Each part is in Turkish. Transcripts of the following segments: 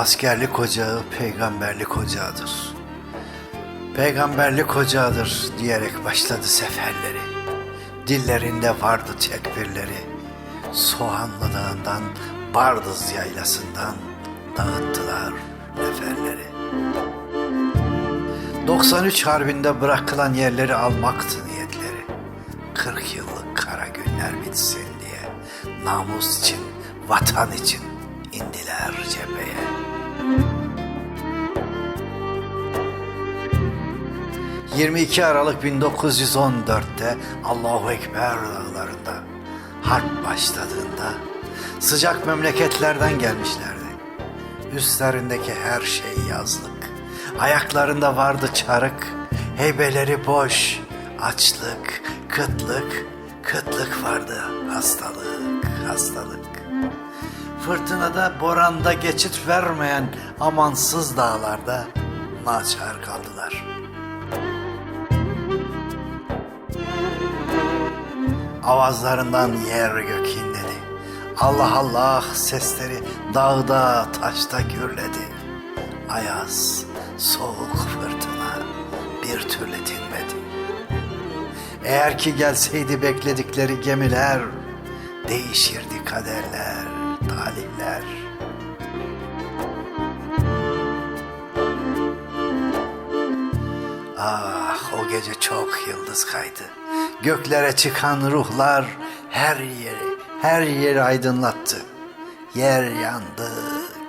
Askerlik ocağı peygamberlik ocağıdır. Peygamberlik ocağıdır diyerek başladı seferleri. Dillerinde vardı tekbirleri. Soğanlı Dağı'ndan, Bardız Yaylası'ndan dağıttılar neferleri. 93 Harbi'nde bırakılan yerleri almaktı niyetleri. 40 yıllık kara günler bitsin diye namus için, vatan için indiler cepheye. ...22 Aralık 1914'te Allahu Ekber dağlarında harp başladığında sıcak memleketlerden gelmişlerdi. Üstlerindeki her şey yazlık. Ayaklarında vardı çarık, heybeleri boş, açlık, kıtlık, kıtlık vardı, hastalık, hastalık. Fırtınada, boranda geçit vermeyen amansız dağlarda naçar kaldılar. Avazlarından yer gök inledi. Allah Allah sesleri dağda taşta gürledi. Ayaz, soğuk fırtına bir türlü dinmedi. Eğer ki gelseydi bekledikleri gemiler, değişirdi kaderler, talihler. Ah o gece çok yıldız kaydı. Göklere çıkan ruhlar her yeri, her yeri aydınlattı. Yer yandı,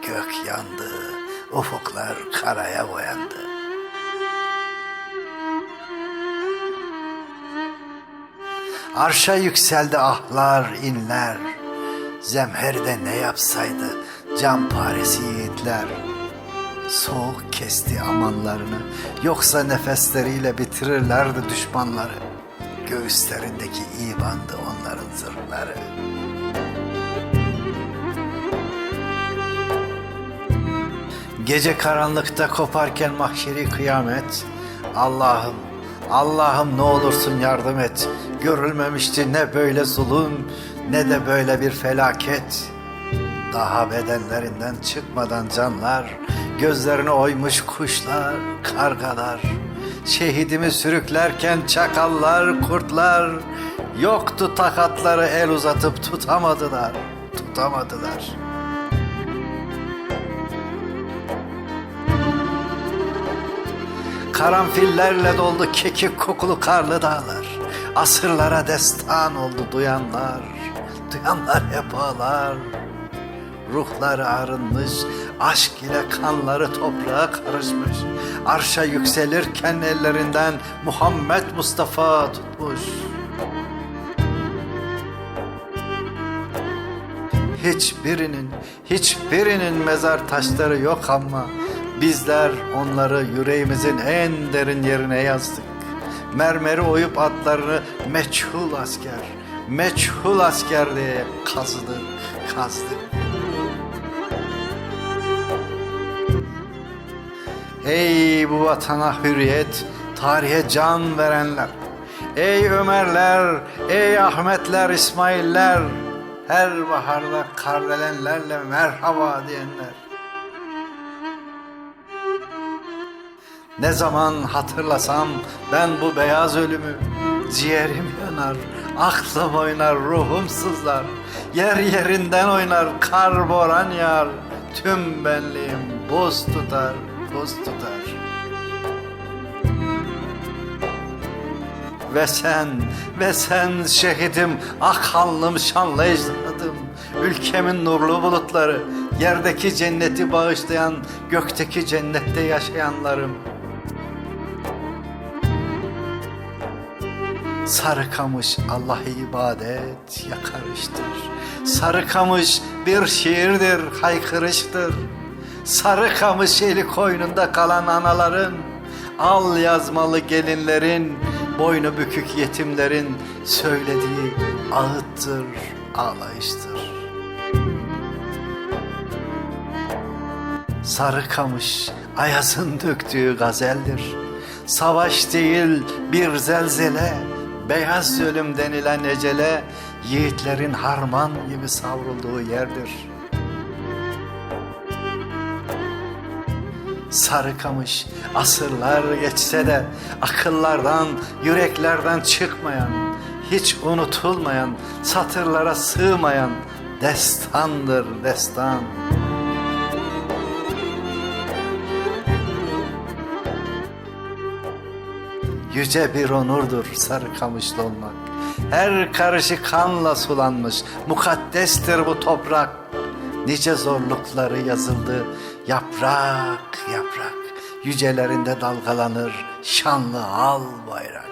gök yandı, ufuklar karaya boyandı. Arşa yükseldi ahlar, inler. Zemherde ne yapsaydı can paresi yiğitler. Soğuk kesti amanlarını, yoksa nefesleriyle bitirirlerdi düşmanları. Göğüslerindeki iyi bandı onların zırhları. Gece karanlıkta koparken mahşeri kıyamet, Allah'ım, Allah'ım ne olursun yardım et. Görülmemişti ne böyle zulüm, ne de böyle bir felaket. Daha bedenlerinden çıkmadan canlar, gözlerini oymuş kuşlar, kargalar. Şehidimi sürüklerken çakallar, kurtlar, yoktu takatları el uzatıp tutamadılar, tutamadılar. Karanfillerle doldu kekik kokulu karlı dağlar. Asırlara destan oldu duyanlar. Duyanlar hep ağlar. Ruhları arınmış, aşk ile kanları toprağa karışmış. Arşa yükselirken ellerinden Muhammed Mustafa tutmuş. Hiçbirinin, hiçbirinin mezar taşları yok ama bizler onları yüreğimizin en derin yerine yazdık. Mermeri oyup atlarını meçhul asker, meçhul asker diye kazıdık, kazdık. Ey bu vatana hürriyet, tarihe can verenler. Ey Ömerler, ey Ahmetler, İsmailler. Her baharda kardelenlerle merhaba diyenler. Ne zaman hatırlasam ben bu beyaz ölümü Ciğerim yanar, aklım oynar, ruhum sızlar Yer yerinden oynar, kar boran yağar Tüm benliğim buz tutar, buz tutar Ve sen, ve sen şehidim, akanlım, şanlı ecdadım Ülkemin nurlu bulutları, yerdeki cenneti bağışlayan, gökteki cennette yaşayanlarım Sarıkamış Allah'a ibadet yakarıştır. Sarıkamış bir şiirdir, haykırıştır. Sarıkamış eli koynunda kalan anaların, al yazmalı gelinlerin, boynu bükük yetimlerin söylediği ağıttır, ağlayıştır. Sarıkamış Ayaz'ın döktüğü gazeldir. Savaş değil bir zelzele, beyaz ölüm denilen ecele, yiğitlerin harman gibi savrulduğu yerdir. Sarıkamış asırlar geçse de akıllardan, yüreklerden çıkmayan, hiç unutulmayan, satırlara sığmayan destandır destan. Yüce bir onurdur Sarıkamışlı olmak. Her karışı kanla sulanmış, mukaddestir bu toprak. Nice zorlukları yazıldı, yaprak yaprak. Yücelerinde dalgalanır şanlı al bayrak.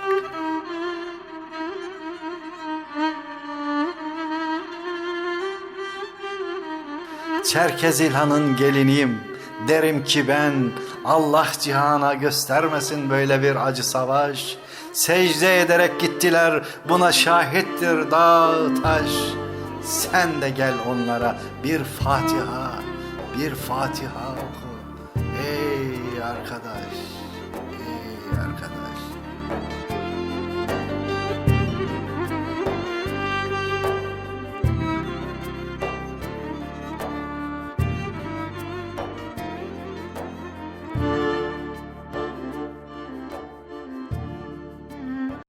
Çerkez İlhan'ın geliniyim. Derim ki ben Allah cihana göstermesin böyle bir acı savaş. Secde ederek gittiler buna şahittir dağ taş. Sen de gel onlara bir Fatiha, bir Fatiha oku. Ey arkadaş.